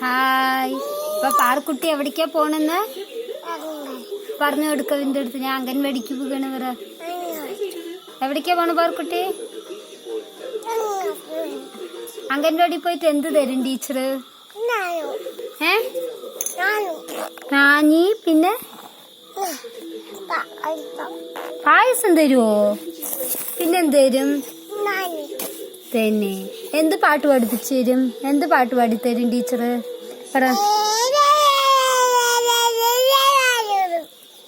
Hi. ഇപ്പൊ പാർക്കുട്ടി എവിടേക്കാ പോണെന്ന്? പറഞ്ഞു കൊടുക്കവിന്റെ അടുത്ത് ഞാൻ അംഗൻവാടിക്ക് പോകണ വേറെ എവിടേക്കാ പോണ പാർക്കുട്ടി അംഗൻവാടി പോയിട്ട് എന്ത് തരും ടീച്ചർ? ഏ? നാനി പിന്നെ? പായസം തരുവോ? പിന്നെന്ത് തരും? തന്നെ. എന്ത് പാട്ട് പഠിപ്പിച്ചു തരും എന്ത് പാട്ട് പാടിത്തരും ടീച്ചറ്? പറ.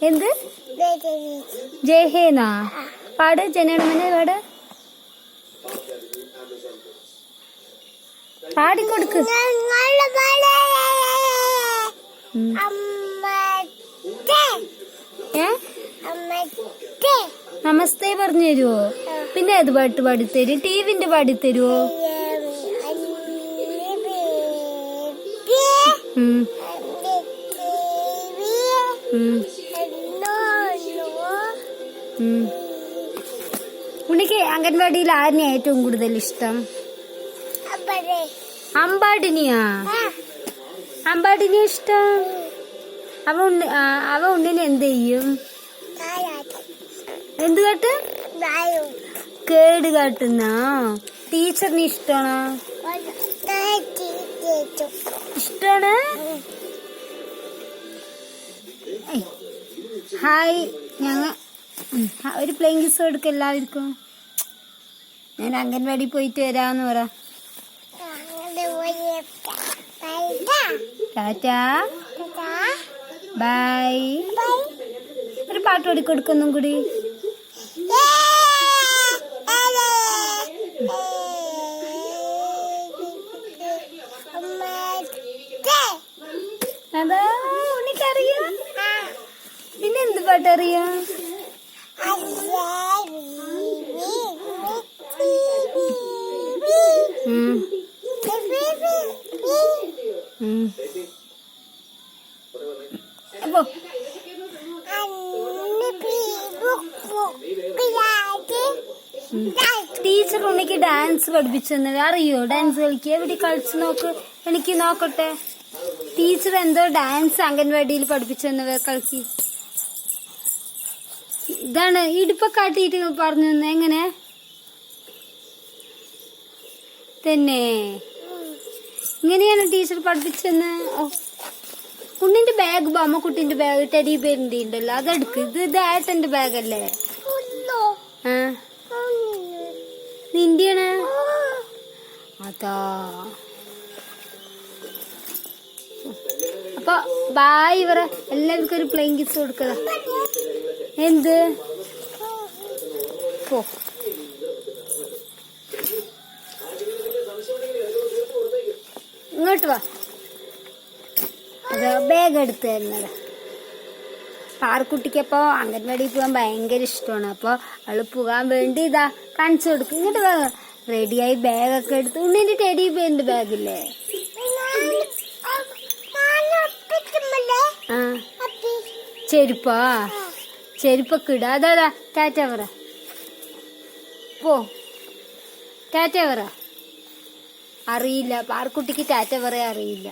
എന്ത്? ജയഹേനാ. പാട് ജനമനെ പാട്. പാടിക്കൊടുക്ക്. ഏ? നമസ്തേ പറഞ്ഞു തരുവോ പിന്നെ ഏത് പാട്ട് പാടിത്തരും? ടിവിന്റെ പാടിത്തരുവോ? ഉം, ഉം, ഉം. ഉണ്ണിക്ക് അംഗൻവാടിയിൽ ആരിനെ ഏറ്റവും കൂടുതൽ ഇഷ്ടം? അമ്പാടിനിയാ? അമ്പാടിനെ ഇഷ്ടം? അവ ഉണ്ണിനെ എന്ത് ചെയ്യും? എന്ത് കാട്ട്? കേട് കാട്ടുന്ന? ടീച്ചറിന് ഇഷ്ടമാണോ ഏയ്. ഹായ് ഞങ്ങ ഒരു പ്ലെയിങ് കിസ് കൊടുക്ക എല്ലാവർക്കും. ഞാൻ അംഗൻവാടി പോയിട്ട് വരാന്ന് പറ. ടാറ്റാ? ബൈ ഒരു പാട്ട് പാടിക്കൊടുക്കൊന്നും കൂടി. അപ്പോ. ടീച്ചർ ഉണ്ണിക്ക് ഡാൻസ് പഠിപ്പിച്ചു തന്നത് അറിയോ? ഡാൻസ് കളിക്കുക എവിടെ കളിച്ചു നോക്ക്? എനിക്ക് നോക്കട്ടെ. ടീച്ചർ എന്തോ ഡാൻസ് അംഗൻവാടിയിൽ പഠിപ്പിച്ചു തന്നത് കളിക്ക്. ഇതാണ് ഇടുപ്പ കാട്ടിയിട്ട് പറഞ്ഞു തന്നെ. എങ്ങനെ? തന്നെ. ഇങ്ങനെയാണ് ടീച്ചർ പഠിപ്പിച്ചെന്ന്? കുണ്ണിന്റെ ബാഗ് ബാഗ് അമ്മക്കുട്ടിന്റെ ബാഗ് ടെഡി പേരിന്റെ ഉണ്ടല്ലോ അതെടുക്ക്. ഇത് ഇത് ഏട്ടന്റെ ബാഗല്ലേ ആ. നിന്റെയാണ്? അതാ. അപ്പൊ ബായ് ഇവരെ. എല്ലാവർക്കും ഒരു പ്ലെയിൻ കിസ് കൊടുക്കുക. എന്ത് പോ ഇങ്ങോട്ട് വാ അതോ ബാഗ് എടുത്ത് തരുന്നത് പാർക്കുട്ടിക്കപ്പോ അംഗൻവാടി പോകാൻ ഭയങ്കര ഇഷ്ടമാണ് അപ്പൊ അവൾ പോകാൻ വേണ്ടി ഇതാ കാണിച്ചു കൊടുക്കും ഇങ്ങോട്ട് വാ റെഡിയായി ബാഗൊക്കെ എടുത്ത് ഉണ്ണിന്റെ ടെഡി പോയിന്റെ ബാഗില്ലേ ചെരുപ്പാ ചെരുപ്പൊക്കെ ഇടാ. അതാ ടാറ്റ പറ. പോ. ടാറ്റ പറ. അറിയില്ല. പാർക്കുട്ടിക്ക് ടാറ്റ പറയാൻ അറിയില്ല.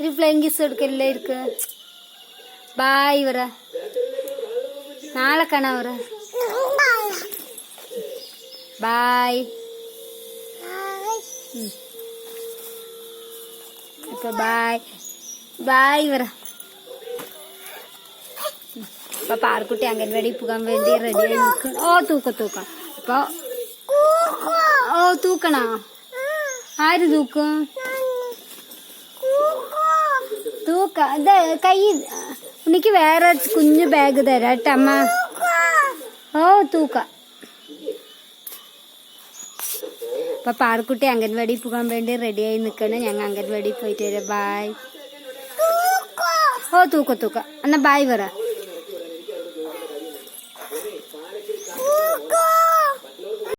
ഒരു പ്ലെയിൻ കിസ് കൊടുക്കല്ലേ ഇരിക്ക ബായ് പറ. നാളെ കാണാ പറ. ബായ്. ഇപ്പൊ ബായ്. ബായ് പറ. അപ്പൊ പാർക്കുട്ടി അംഗൻവാടി പോകാൻ വേണ്ടി റെഡിയായി നിൽക്കണം ഓ തൂക്ക തൂക്കം. അപ്പൊ ഓ തൂക്കണോ? ആര് തൂക്കും? തൂക്ക. ഇത് കൈ എനിക്ക് വേറെ കുഞ്ഞു ബാഗ് തരാം കേട്ടമ്മ ഓ തൂക്ക. അപ്പൊ പാർക്കുട്ടി അംഗൻവാടി പോകാൻ വേണ്ടി റെഡിയായി നിൽക്കണം ഞങ്ങൾ അംഗൻവാടി പോയിട്ട് വരാം. ബായ് ഓ തൂക്ക തൂക്ക. എന്നാ ബായ് പറ.